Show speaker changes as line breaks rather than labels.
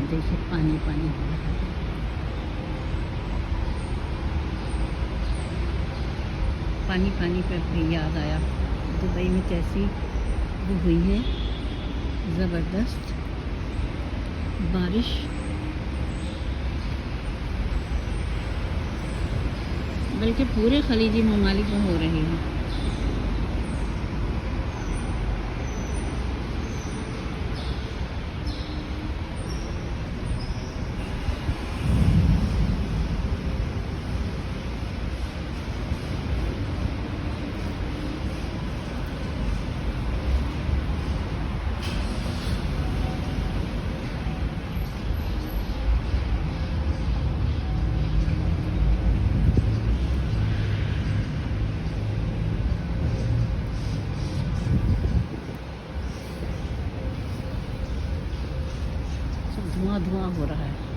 देखिए पानी पानी हो रहा है। पानी पानी पर फिर याद आया। दुबई में कैसी वो हुई है? ज़बरदस्त। बारिश। बल्कि पूरे खलीजी ममालिक में हो रही है सब धुआँ धुआँ हो रहा है।